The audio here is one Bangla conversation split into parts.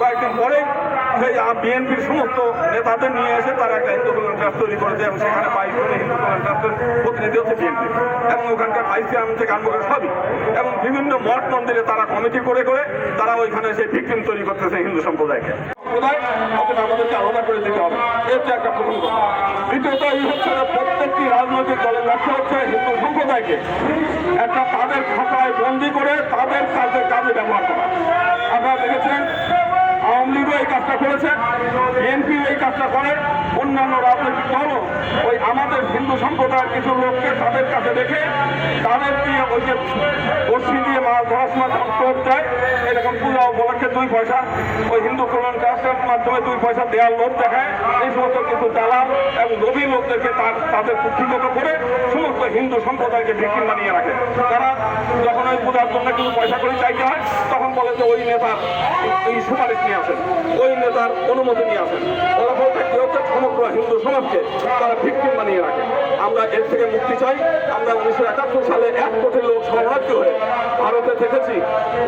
কয়েকদিন পরে বিএনপির সমস্ত নেতাদের নিয়ে এসে তারা একটা হিন্দু কল্যাণ তৈরি করেছে এবং সেখানে বাইশ জনের হিন্দু কল্যাণ ট্রাস্টের প্রতিনিধি হচ্ছে বিএনপি। এবং ওখানকার আইসিএম থেকে আনব সবই। এবং বিভিন্ন মঠ মন্দিরে তারা কমিটি করে করে তারা ওইখানে সেই ভিকটিম তৈরি করতেছে হিন্দু সম্প্রদায়কে। আমাদেরকে আলাদা করে দিতে হবে। এটা একটা প্রথম কথা। দ্বিতীয়ত এই হচ্ছে প্রত্যেকটি রাজনৈতিক দলের লক্ষ্য হচ্ছে হিন্দু সম্প্রদায়কে একটা তাদের খাতায় বন্দি করে তাদের কাজ করেছে। এমপি এই কাজটা করে। অন্যান্য রাজনৈতিক দলও ওই আমাদের হিন্দু সম্প্রদায়ের কিছু লোককে তাদের কাছে দেখে তাদের দিয়ে ওই যে বর্ষি দিয়ে মাছ ধরার সময় টোপ দেয় এরকম পূজা উপলক্ষে দুই পয়সা, ওই হিন্দু কল্যাণ ট্রাস্টের মাধ্যমে দুই পয়সা দেওয়ার লোভ দেখায়। এই সমস্ত কিছু দালাল এবং লোভী লোকদেরকে তার তাদের কুক্ষিগত করে সমস্ত হিন্দু সম্প্রদায়কে ভিক্টিম বানিয়ে রাখে। তারা যখন ওই পূজার জন্য কিছু পয়সা করে চাইতে হয়, তখন বলে যে ওই নেতার এই সুপারিশ নিয়ে আসেন, ওই নেতার অনুমতি নিয়ে আসেন। ফলাফলটা কি হচ্ছে? সমগ্র হিন্দু সমাজকে তারা ভিক্টিম বানিয়ে রাখে। আমরা এর থেকে মুক্তি চাই। আমরা উনিশশো একাত্তর সালে এক কোটি লোক শরণার্থী হয়ে ভারতে থেকেছি।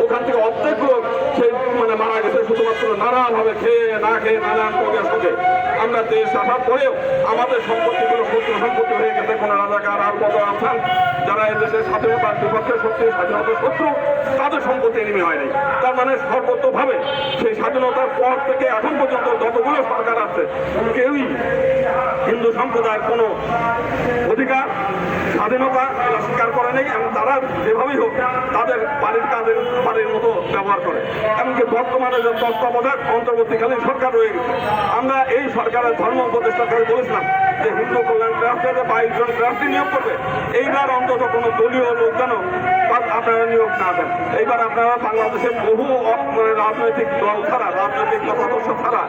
ওখান থেকে অর্ধেক লোক সেই মানে মারা গেছে, শুধুমাত্র নানানভাবে খেয়ে না খেয়ে নানান রোগের সঙ্গে। আমরা দেশ আসার পরেও আমাদের সম্পত্তিগুলো শত্রু সম্পত্তি হয়ে গেছে। কোনো রাজাকার আর কত আছেন যারা এদেশের স্বাধীনতার বিপক্ষে শক্তি স্বাধীনতা শত্রু, তাদের সম্পত্তি নেমে হয়নি তার মানে সর্বতভাবে সেই স্বাধীনতার পর থেকে এখন পর্যন্ত যতগুলো সরকার আছে, কেউই হিন্দু সম্প্রদায়ের কোনো অধিকার, স্বাধীনতা স্বীকার করে নেই এবং তারা যেভাবেই হোক তাদের বাড়ির কাজের বাড়ির মতো ব্যবহার করে। এমনকি বর্তমানে যে তত্ত্বাবধায়ক অন্তর্বর্তীকালীন সরকার রয়ে গেছে আমরা এই সরকারের ধর্ম উপদেষ্টাকে বলেছিলাম যে হিন্দু কল্যাণ ট্রাস্টে বাইশ জন ট্রাস্টি নিয়োগ করবে, এইবার অন্তত কোনো দলীয় লোক যেন আপনারা নিয়োগ না দেন এইবার আপনারা বাংলাদেশের বহু রাজনৈতিক দল ছাড়া, রাজনৈতিক মতাদর্শ ছাড়া,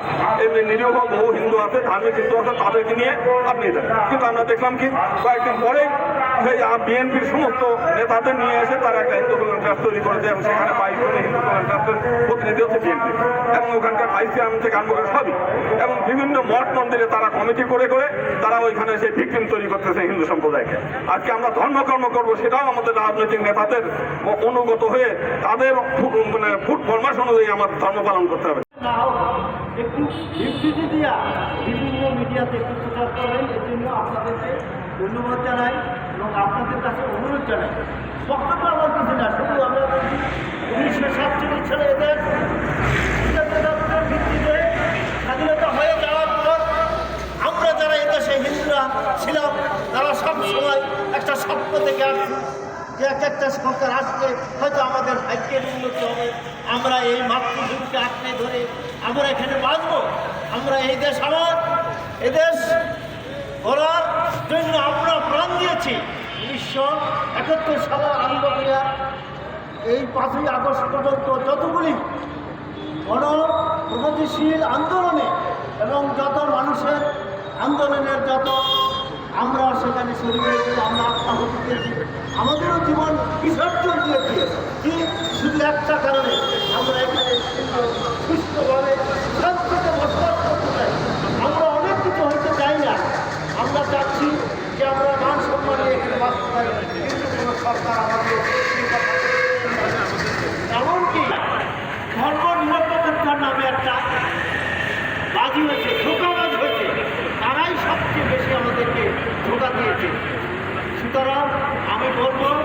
এমনি নিরীহ বহু হিন্দু আছে, ধার্মিক হিন্দু আছে, তাদেরকে নিয়ে আপনি দেন কিন্তু আমরা দেখলাম কি, কয়েকদিন পরে সেই বিএনপির সমস্ত নেতাদের নিয়ে এসে তারা একটা হিন্দু কল্যাণ ট্রাস্ট তৈরি করেছে এবং সেখানে বাইশ জনের হিন্দু কল্যাণ ট্রাস্টের হচ্ছে বিএনপি। এবং ওখানকার চেয়ারম্যান থেকে আরম্ভ সবই। এবং বিভিন্ন মঠ মন্দিরে তারা কমিটি করে করে তারা ওইখানে সেই ভিকটিম তৈরি করতেছে হিন্দু সম্প্রদায়কে। আজকে আমরা ধর্মকর্ম করব সেটাও আমাদের রাজনৈতিক নেতাদের অনুগত হয়ে তাদের মানে ফুট ফরমাস অনুযায়ী আমার ধর্ম পালন করতে হবে। একটু বিবৃতি দিয়া বিভিন্ন মিডিয়াতে একটু প্রচার করেন, এর জন্য আপনাদেরকে ধন্যবাদ জানাই এবং আপনাদের কাছে অনুরোধ জানাই। বক্তব্য আমার কিছু না, শুধু আমরা বলছি উনিশশো সাতচল্লিশ সালে এদের স্বাধীনতার ভিত্তিতে স্বাধীনতা হয়ে যাওয়ার পর আমরা যারা এদেশে হিন্দুরা ছিলাম তারা সময় একটা স্বপ্ন থেকে আসছি যে এক একটা সরকার আসলে হয়তো আমাদের ভাগ্যের উন্নতি হবে। আমরা এই মাতৃভূমিকে আঁকড়ে ধরে আমরা এখানে বাঁচব। আমরা এই দেশ আমার এদেশ করার জন্য আমরা প্রাণ দিয়েছি। উনিশশো একাত্তর সালের করিয়া এই পাঁচই আগস্ট পর্যন্ত যতগুলি গণ প্রগতিশীল আন্দোলনে এবং যত মানুষের আন্দোলনের যত আমরা সেখানে শরীরে আমরা আত্মাহুতি দিয়েছি আমাদেরও জীবন বিসর্জন দিয়েছি। শুধু একটা কারণে আমরা এখানে সুস্থভাবে বলবো